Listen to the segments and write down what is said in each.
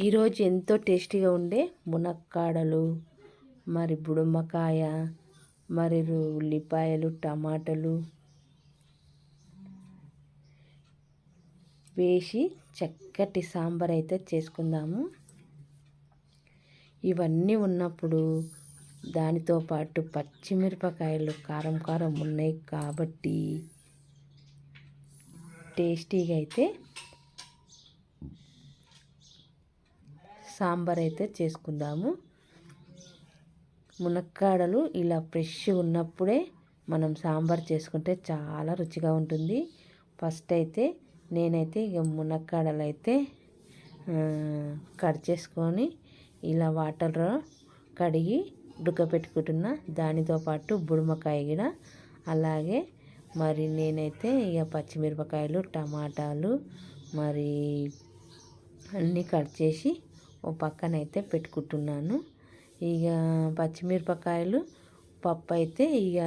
ఈరోజు ఎంతో టేస్టీగా ఉండే మునక్కాడలు మరి బుడుమకాయ మరి ఉల్లిపాయలు టమాటాలు వేసి చక్కటి సాంబార్ అయితే చేసుకుందాము. ఇవన్నీ ఉన్నప్పుడు దానితో పాటు పచ్చిమిరపకాయలు కారం కారం ఉన్నాయి కాబట్టి టేస్టీగా అయితే సాంబార్ అయితే చేసుకుందాము. మునక్కాడలు ఇలా ఫ్రెష్ ఉన్నప్పుడే మనం సాంబార్ చేసుకుంటే చాలా రుచిగా ఉంటుంది. ఫస్ట్ అయితే నేనైతే ఇక మునక్కాడలు అయితే కట్ చేసుకొని ఇలా వాటర్లో కడిగి ఉడకపెట్టుకుంటున్న దానితో పాటు బుడుమకాయ కూడా అలాగే మరి నేనైతే ఇక పచ్చిమిరపకాయలు టమాటాలు మరి అన్నీ కట్ చేసి ఓ పక్కన అయితే పెట్టుకుంటున్నాను. ఇక పచ్చిమిరపకాయలు పప్పు అయితే ఇక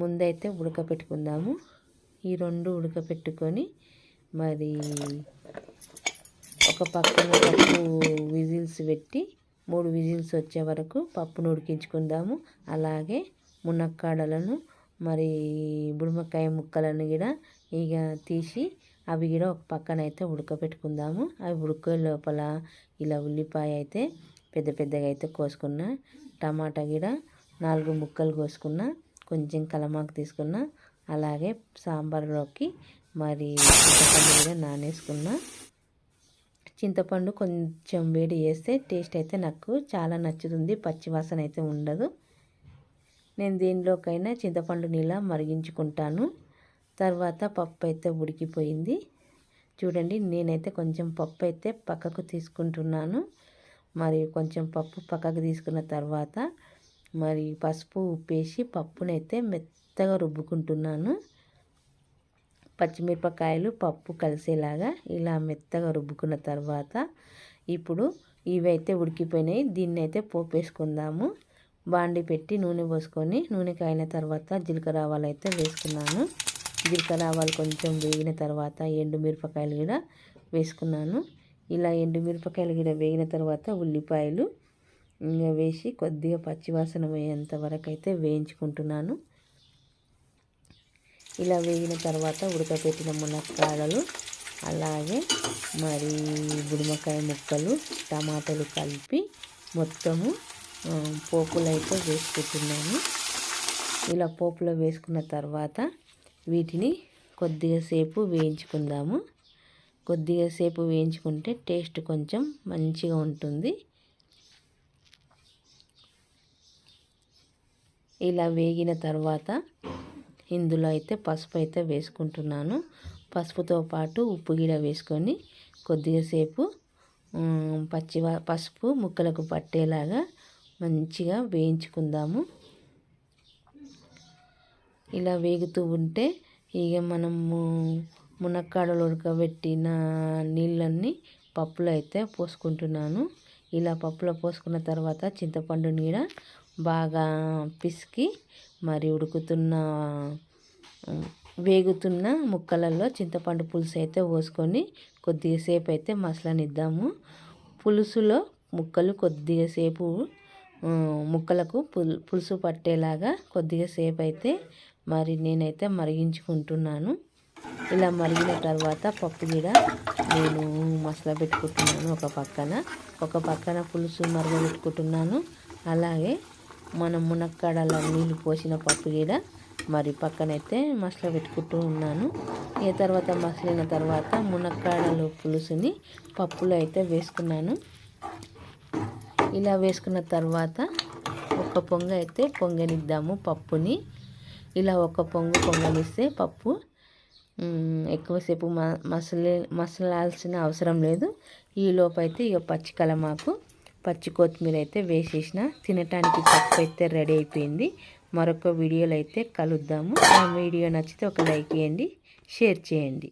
ముందైతే ఉడకపెట్టుకుందాము. ఈ రెండు ఉడకపెట్టుకొని మరి ఒక పక్కన పప్పు విజిల్స్ పెట్టి మూడు విజిల్స్ వచ్చే వరకు పప్పును ఉడికించుకుందాము. అలాగే మునక్కాడలను మరి బుడమకాయ ముక్కలను కూడా ఇక తీసి అవి కూడా ఒక పక్కన అయితే ఉడకబెట్టుకుందాము. అవి ఉడికే లోపల ఇలా ఉల్లిపాయ అయితే పెద్ద పెద్దగా అయితే కోసుకున్న టమాటా కూడా నాలుగు ముక్కలు కోసుకున్న కొంచెం కలమాకు తీసుకున్న అలాగే సాంబార్లోకి మరి చింతపండు కూడా నానేసుకున్న. చింతపండు కొంచెం వేడి చేస్తే టేస్ట్ అయితే నాకు చాలా నచ్చుతుంది పచ్చివాసన అయితే ఉండదు. నేను దేనిలోకైనా చింతపండు నీళ్ళ మరిగించుకుంటాను. తర్వాత పప్పు అయితే ఉడికిపోయింది. చూడండి నేనైతే కొంచెం పప్పు అయితే పక్కకు తీసుకుంటున్నాను. మరి కొంచెం పప్పు పక్కకు తీసుకున్న తర్వాత మరి పసుపు ఉప్పేసి పప్పునైతే మెత్తగా రుబ్బుకుంటున్నాను. పచ్చిమిరపకాయలు పప్పు కలిసేలాగా ఇలా మెత్తగా రుబ్బుకున్న తర్వాత ఇప్పుడు ఇవైతే ఉడికిపోయినాయి. దీన్ని అయితే పోపేసుకుందాము. బాండి పెట్టి నూనె పోసుకొని నూనె కాయిన తర్వాత జీలకర్ర ఆవాలు అయితే వేసుకున్నాను. జీలకర్ర ఆవాలు కొంచెం వేగిన తర్వాత ఎండుమిరపకాయలు కూడా వేసుకున్నాను. ఇలా ఎండుమిరపకాయలు కూడా వేగిన తర్వాత ఉల్లిపాయలు వేసి కొద్దిగా పచ్చివాసన వేయేంత వరకు అయితే వేయించుకుంటున్నాను. ఇలా వేగిన తర్వాత ఉడకపెట్టిన మునక్కాడలు అలాగే మరి గుడిమకాయ ముక్కలు టమాటాలు కలిపి మొత్తము పోపులు అయితే వేసుకుంటున్నాను. ఇలా పోపులో వేసుకున్న తర్వాత వీటిని కొద్దిగా సేపు వేయించుకుందాము. కొద్దిగా సేపు వేయించుకుంటే టేస్ట్ కొంచెం మంచిగా ఉంటుంది. ఇలా వేగిన తర్వాత ఇందులో అయితే పసుపు అయితే వేసుకుంటున్నాను. పసుపుతో పాటు ఉప్పు గిడ వేసుకొని కొద్దిగా సేపు పచ్చి పసుపు ముక్కలకు పట్టేలాగా మంచిగా వేయించుకుందాము. ఇలా వేగుతూ ఉంటే ఇక మనము మునక్కాడలు ఉడకబెట్టిన నీళ్ళన్నీ పప్పులో అయితే పోసుకుంటున్నాను. ఇలా పప్పులో పోసుకున్న తర్వాత చింతపండు నీడ బాగా పిసికి మరి ఉడుకుతున్న వేగుతున్న ముక్కలలో చింతపండు పులుసు అయితే పోసుకొని కొద్దిగా సేపు అయితే మసలనిద్దాము. పులుసులో ముక్కలు కొద్దిగా సేపు ముక్కలకు పులుసు పట్టేలాగా కొద్దిగా సేపు అయితే మరి నేనైతే మరిగించుకుంటున్నాను. ఇలా మరిగిన తర్వాత పప్పు కూడా నేను మసాలా పెట్టుకుంటున్నాను ఒక పక్కన. ఒక పక్కన పులుసు మరగబెట్టుకుంటున్నాను. అలాగే మనం మునక్కాడల నీళ్ళు పోసిన పప్పు కూడా మరి పక్కనైతే మసాలా పెట్టుకుంటూ ఉన్నాను. ఈ తర్వాత మసలిన తర్వాత మునక్కాడలు పులుసుని పప్పులో అయితే వేసుకున్నాను. ఇలా వేసుకున్న తర్వాత ఒక పొంగ అయితే పొంగనిద్దాము పప్పుని. ఇలా ఒక పొంగు పొంగలిస్తే పప్పు ఎక్కువసేపు మసలే మసలాల్సిన అవసరం లేదు. ఈ లోపైతే ఇక పచ్చి కలమాకు పచ్చి కొత్తిమీర అయితే వేసేసిన. తినటానికి పప్పు అయితే రెడీ అయిపోయింది. మరొక వీడియోలో అయితే కలుద్దాము. ఆ వీడియో నచ్చితే ఒక లైక్ చేయండి షేర్ చేయండి.